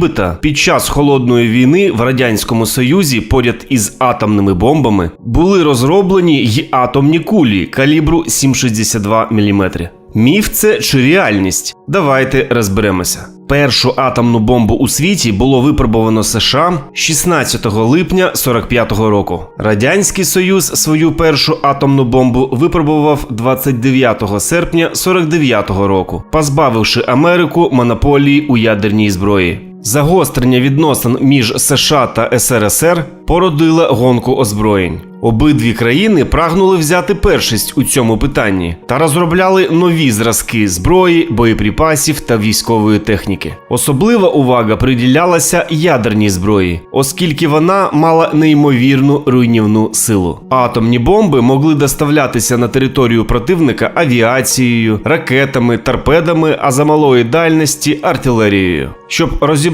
Нібито під час холодної війни в радянському союзі поряд із атомними бомбами були розроблені й атомні кулі калібру 7,62 мм. Міф це чи реальність? Давайте розберемося. Першу атомну бомбу у світі було випробовано США 16 липня 45-го року. Радянський Союз свою першу атомну бомбу випробував 29 серпня 49-го року, позбавивши Америку монополії у ядерній зброї. Загострення відносин між США та СРСР породило гонку озброєнь. Обидві країни прагнули взяти першість у цьому питанні та розробляли нові зразки зброї, боєприпасів та військової техніки. Особлива увага приділялася ядерній зброї, оскільки вона мала неймовірну руйнівну силу. Атомні бомби могли доставлятися на територію противника авіацією, ракетами, торпедами, а за малої дальності артилерією. Щоб розібрати